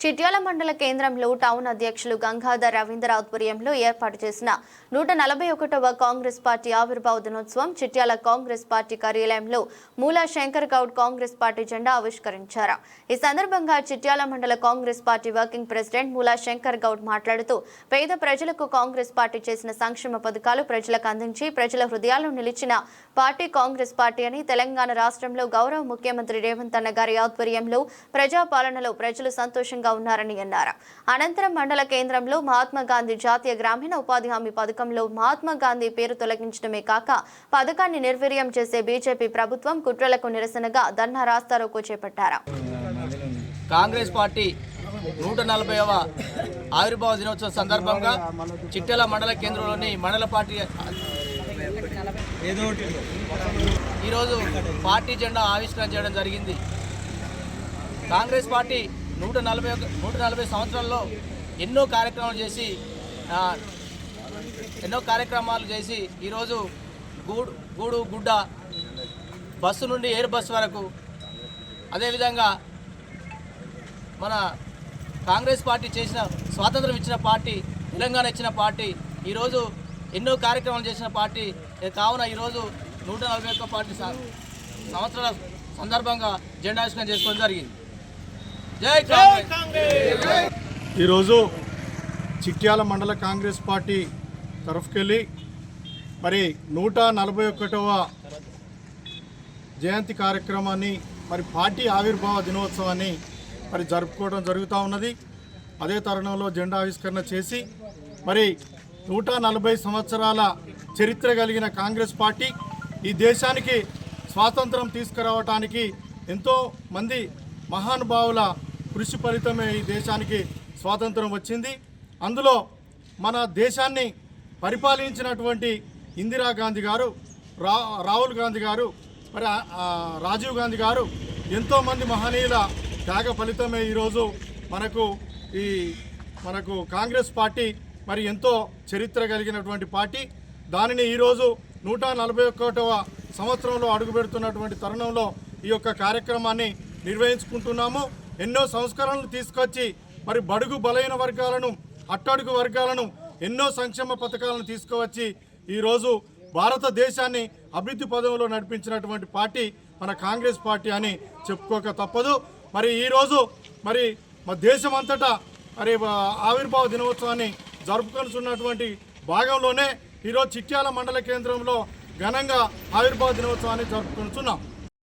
చిట్యాల మండల కేంద్రంలో టౌన్ అధ్యక్షులు గంగాధర్ రవీంద్ర ఆధ్వర్యంలో ఏర్పాటు చేసిన నూట నలభై ఒకటవ కాంగ్రెస్ పార్టీ ఆవిర్భావ దినోత్సవం చిట్యాల కాంగ్రెస్ పార్టీ కార్యాలయంలో మూలా శంకర్ గౌడ్ కాంగ్రెస్ పార్టీ జెండా ఆవిష్కరించారు. ఈ సందర్భంగా చిట్యాల మండల కాంగ్రెస్ పార్టీ వర్కింగ్ ప్రెసిడెంట్ మూలా శంకర్ గౌడ్ మాట్లాడుతూ పేద ప్రజలకు కాంగ్రెస్ పార్టీ చేసిన సంక్షేమ పథకాలు ప్రజలకు అందించి ప్రజల హృదయాల్లో నిలిచిన పార్టీ కాంగ్రెస్ పార్టీ అని తెలంగాణ రాష్ట్రంలో గౌరవ ముఖ్యమంత్రి రేవంత్ అన్న గారి ఆధ్వర్యంలో ప్రజాపాలనలో ప్రజలు సంతోషంగా ఉన్నారని అన్నారు. అనంతరం మండల కేంద్రంలో మహాత్మా గాంధీ జాతీయ గ్రామీణ ఉపాధి హామీ పథకంలో మహాత్మా గాంధీ పేరు తొలగించడమే కాక పథకాన్ని నిర్వీర్యం చేసే బీజేపీ ప్రభుత్వం కుట్రలకు నిరసనగా ధర్నా రాస్తారోకో చేపట్టారు. కాంగ్రెస్ పార్టీ నూట నలభైవ ఆవిర్భావ దినోత్సవం సందర్భంగా చిట్టెల మండల కేంద్రంలోని మండల పార్టీ ఈరోజు పార్టీ జెండా ఆవిష్కరణ చేయడం జరిగింది. కాంగ్రెస్ పార్టీ నూట నలభై ఒక నూట నలభై సంవత్సరాల్లో ఎన్నో కార్యక్రమాలు చేసి ఎన్నో కార్యక్రమాలు చేసి ఈరోజు గూడు గూడు గుడ్డ బస్సు నుండి ఎయిర్ బస్సు వరకు అదేవిధంగా మన కాంగ్రెస్ పార్టీ చేసిన స్వాతంత్రం ఇచ్చిన పార్టీ తెలంగాణ ఇచ్చిన పార్టీ ఈరోజు ఎన్నో కార్యక్రమాలు చేసిన పార్టీ ఏ కావున ఈరోజు నూట నలభై ఒక్క పార్టీ సంవత్సరాల సందర్భంగా జెండావిష్కరణ చేసుకోవడం జరిగింది. ఈరోజు చిట్యాల మండల కాంగ్రెస్ పార్టీ తరఫుకెళ్ళి మరి నూట నలభై ఒకటవ జయంతి కార్యక్రమాన్ని మరి పార్టీ ఆవిర్భావ దినోత్సవాన్ని మరి జరుపుకోవడం జరుగుతూ ఉన్నది. అదే తరుణంలో జెండా ఆవిష్కరణ చేసి మరి నూట నలభై సంవత్సరాల చరిత్ర కలిగిన కాంగ్రెస్ పార్టీ ఈ దేశానికి స్వాతంత్రం తీసుకురావటానికి ఎంతో మంది మహానుభావుల కృషి ఫలితమే ఈ దేశానికి స్వాతంత్రం వచ్చింది. అందులో మన దేశాన్ని పరిపాలించినటువంటి ఇందిరాగాంధీ గారు రా రాహుల్ గాంధీ గారు మరి రాజీవ్ గాంధీ గారు ఎంతోమంది మహనీయుల త్యాగ ఫలితమే ఈరోజు మనకు ఈ మనకు కాంగ్రెస్ పార్టీ మరి ఎంతో చరిత్ర కలిగినటువంటి పార్టీ. దానిని ఈరోజు నూట నలభై ఒకటవ సంవత్సరంలో అడుగుపెడుతున్నటువంటి తరుణంలో ఈ యొక్క కార్యక్రమాన్ని నిర్వహించుకుంటున్నాము. ఎన్నో సంస్కరణలు తీసుకొచ్చి మరి బడుగు బలైన వర్గాలను అట్టడుగు వర్గాలను ఎన్నో సంక్షేమ పథకాలను తీసుకువచ్చి ఈరోజు భారతదేశాన్ని అభివృద్ధి పదంలో నడిపించినటువంటి పార్టీ మన కాంగ్రెస్ పార్టీ అని చెప్పుకోక తప్పదు. మరి ఈరోజు మరి మా దేశం అంతటా మరి ఆవిర్భావ దినోత్సవాన్ని జరుపుకొనుచున్నటువంటి భాగంలోనే ఈరోజు చిట్యాల మండల కేంద్రంలో ఘనంగా ఆవిర్భావ దినోత్సవాన్ని జరుపుకుంటున్నాం